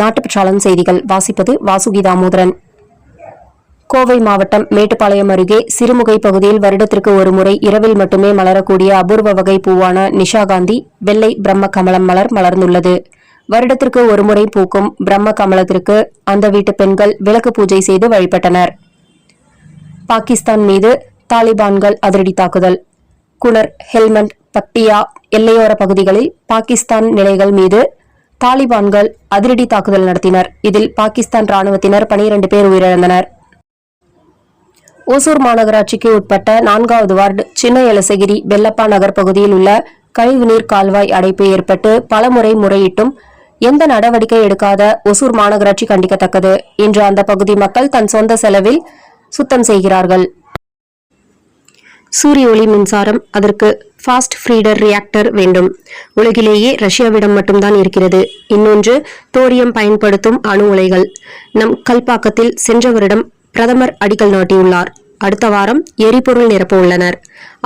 நாட்டுப்பற்றாளன் செய்திகள். வாசிப்பது வாசுகி தாமோதரன் கோவை மாவட்டம் மேட்டுப்பாளையம் அருகே சிறுமுகை பகுதியில் வருடத்திற்கு ஒருமுறை இரவில் மட்டுமே மலரக்கூடிய அபூர்வ வகை பூவான நிஷாகாந்தி வெள்ளை பிரம்ம கமலம் மலர் மலர்ந்துள்ளது. வருடத்திற்கு ஒருமுறை பூக்கும் பிரம்ம கமலத்திற்கு அந்த வீட்டு பெண்கள் விளக்கு பூஜை செய்து வழிபட்டனர். பாகிஸ்தான் மீது தாலிபான்கள் அதிரடி தாக்குதல். குனர் ஹெல்மண்ட் பட்டியா எல்லையோர பகுதிகளில் பாகிஸ்தான் நிலைகள் மீது தாலிபான்கள் அதிரடி தாக்குதல் நடத்தினர். இதில் பாகிஸ்தான் ராணுவத்தினர் 12 பேர் உயிரிழந்தனர். ஓசூர் மாநகராட்சிக்கு உட்பட்ட நான்காவது வார்டு சின்ன எலசகிரி வெள்ளப்பா நகர் பகுதியில் உள்ள கழிவுநீர் கால்வாய் அடைப்பு ஏற்பட்டு பலமுறை முறையிட்டும் எந்த நடவடிக்கை எடுக்காத ஒசூர் மாநகராட்சி கண்டிக்கத்தக்கது. இன்று அந்த பகுதி மக்கள் தன் சொந்த செலவில் சுத்தம் செய்கிறார்கள். சூரிய ஒளி மின்சாரம் அதற்கு ஃபாஸ்ட் ஃப்ரீடர் ரியாக்டர் வேண்டும். உலகிலேயே ரஷ்யாவிடம் மட்டும்தான் இருக்கிறது. இன்னொன்று தோரியம் பயன்படுத்தும் அணு உலைகள். நம் கல்பாக்கத்தில் சென்ற வருடம் பிரதமர் அடிக்கல் நாட்டியுள்ளார். அடுத்த வாரம் எரிபொருள் நிரப்ப உள்ளனர்.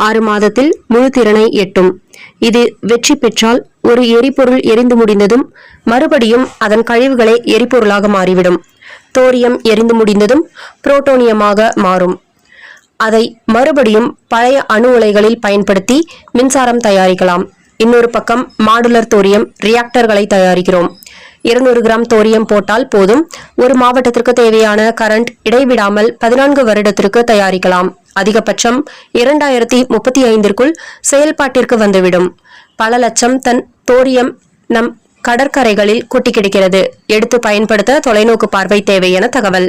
ஆறு மாதத்தில் முழு திறனை எட்டும். இது வெற்றி பெற்றால் ஒரு எரிபொருள் எரிந்து முடிந்ததும் மறுபடியும் அதன் கழிவுகளை எரிபொருளாக மாறிவிடும். தோரியம் எரிந்து முடிந்ததும் புரோட்டோனியமாக மாறும். அதை மறுபடியும் பழைய அணு உலைகளில் பயன்படுத்தி மின்சாரம் தயாரிக்கலாம். இன்னொரு பக்கம் மாடுலர் தோரியம் ரியாக்டர்களை தயாரிக்கிறோம். இருநூறு கிராம் தோரியம் போட்டால் போதும். ஒரு மாவட்டத்திற்கு தேவையான கரண்ட் இடைவிடாமல் பதினான்கு வருடத்திற்கு தயாரிக்கலாம். அதிகபட்சம் இரண்டாயிரத்தி முப்பத்தி ஐந்திற்குள் செயல்பாட்டிற்கு வந்துவிடும். பல லட்சம் தன் தோரியம் நம் கடற்கரைகளில் கொட்டி கிடக்கிறது எடுத்து பயன்படுத்த தொலைநோக்கு பார்வை தேவை என தகவல்.